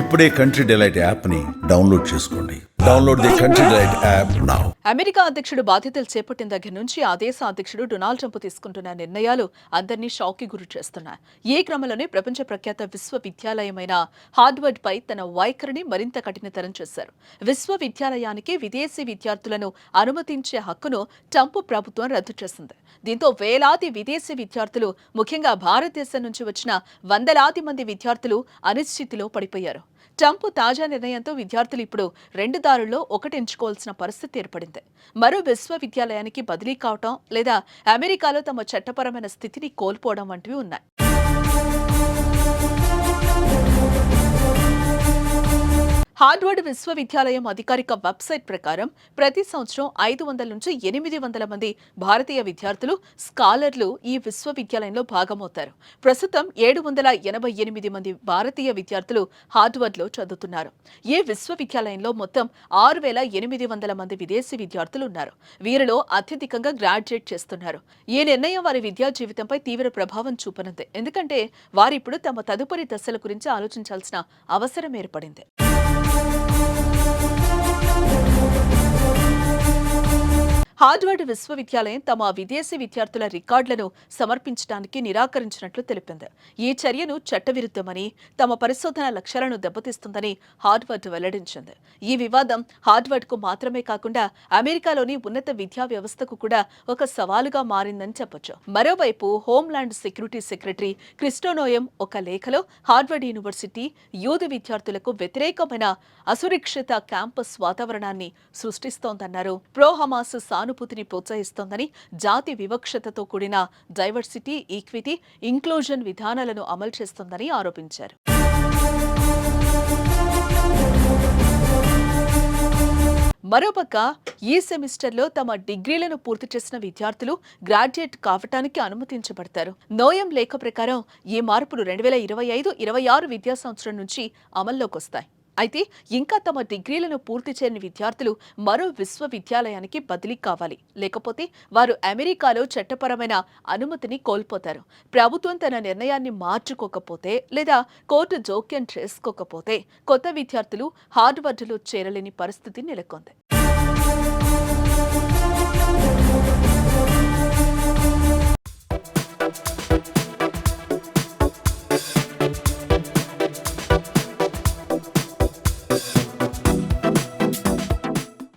ఇప్పుడే Country Delight యాప్ని download చేసుకోండి. Download the country app now America అధ్యక్షుడు బాధ్యతలు చేపట్టిన దగ్గర నుంచి ఆ దేశ అధ్యక్షుడు డొనాల్డ్ ట్రంప్ తీసుకుంటున్న నిర్ణయాలు అందరినీ షాక్కి గురి చేస్తున్నాయి. ఏ క్రమంలోనే ప్రపంచ ప్రఖ్యాత విశ్వవిద్యాలయమైన హార్డ్వర్డ్ పై తన వైఖరిని మరింత కఠినతరం చేశారు. విశ్వవిద్యాలయానికి విదేశీ విద్యార్థులను అనుమతించే హక్కును ట్రంప్ ప్రభుత్వం రద్దు చేసింది. దీంతో వేలాది విదేశీ విద్యార్థులు ముఖ్యంగా భారతదేశం నుంచి వచ్చిన వందలాది మంది విద్యార్థులు అనిశ్చితిలో పడిపోయారు. ట్రంప్ తాజా నిర్ణయంతో విద్యార్థులు ఇప్పుడు రెండు దారుల్లో ఒకటి ఎంచుకోవాల్సిన పరిస్థితి ఏర్పడింది. మరో విశ్వవిద్యాలయానికి బదిలీ కావటం లేదా అమెరికాలో తమ చట్టపరమైన స్థితిని కోల్పోవడం వంటివి ఉన్నాయి. హార్వర్డ్ విశ్వవిద్యాలయం అధికారిక వెబ్సైట్ ప్రకారం ప్రతి సంవత్సరం ఐదు వందల నుంచి ఎనిమిది వందల మంది భారతీయ విద్యార్థులు స్కాలర్లు ఈ విశ్వవిద్యాలయంలో భాగమవుతారు. ప్రస్తుతం ఏడు వందల ఎనభై ఎనిమిది మంది భారతీయ విద్యార్థులు హార్వర్డ్లో చదువుతున్నారు. ఈ విశ్వవిద్యాలయంలో మొత్తం ఆరు వేల ఎనిమిది వందల మంది విదేశీ విద్యార్థులు ఉన్నారు. వీరిలో అత్యధికంగా గ్రాడ్యుయేట్ చేస్తున్నారు. ఈ నిర్ణయం వారి విద్యా జీవితంపై తీవ్ర ప్రభావం చూపనుంది. ఎందుకంటే వారిప్పుడు తమ తదుపరి దశల గురించి ఆలోచించాల్సిన అవసరం ఏర్పడింది. Thank you. హార్వర్డ్ విశ్వవిద్యాలయం తమ విదేశీ విద్యార్థుల రికార్డులను సమర్పించడానికి నిరాకరించినట్లు తెలిపింది. ఈ చర్యను చట్టవిరుద్ధమని తమ పరిశోధన లక్ష్యాలను దెబ్బతీస్తుందని హార్వర్డ్ వెల్లడించింది. ఈ వివాదం హార్వర్డ్కు మాత్రమే కాకుండా అమెరికాలోని ఉన్నత విద్యా వ్యవస్థకు కూడా ఒక సవాలుగా మారిందని చెప్పొచ్చు. మరోవైపు హోంల్యాండ్ సెక్యూరిటీ సెక్రటరీ క్రిస్టోనోయం ఒక లేఖలో హార్వర్డ్ యూనివర్సిటీ యూదు విద్యార్థులకు వ్యతిరేకమైన అసురక్షిత క్యాంపస్ వాతావరణాన్ని సృష్టిస్తోందన్నారు. ప్రో హమాస్ సానుభూతిని ప్రోత్సహిస్తోందని జాతి వివక్షతతో కూడిన డైవర్సిటీ ఈక్విటీ ఇంక్లూజన్ విధానాలను అమలు చేస్తోందని ఆరోపించారు. మరోపక్క ఈ సెమిస్టర్లో తమ డిగ్రీలను పూర్తి చేసిన విద్యార్థులు గ్రాడ్యుయేట్ కావటానికి అనుమతించబడతారు. నోయం లేఖ ప్రకారం ఈ మార్పులు రెండు వేల ఇరవై ఐదు ఇరవై ఆరు విద్యా సంవత్సరం నుంచి అమల్లోకి వస్తాయి అయితే ఇంకా తమ డిగ్రీలను పూర్తి చేయని విద్యార్థులు మరో విశ్వవిద్యాలయానికి బదిలీ కావాలి. లేకపోతే వారు అమెరికాలో చట్టపరమైన అనుమతిని కోల్పోతారు. ప్రభుత్వం తన నిర్ణయాన్ని మార్చుకోకపోతే లేదా కోర్టు జోక్యం చేసుకోకపోతే కొత్త విద్యార్థులు హార్డ్వర్డ్లో చేరలేని పరిస్థితి నెలకొంది.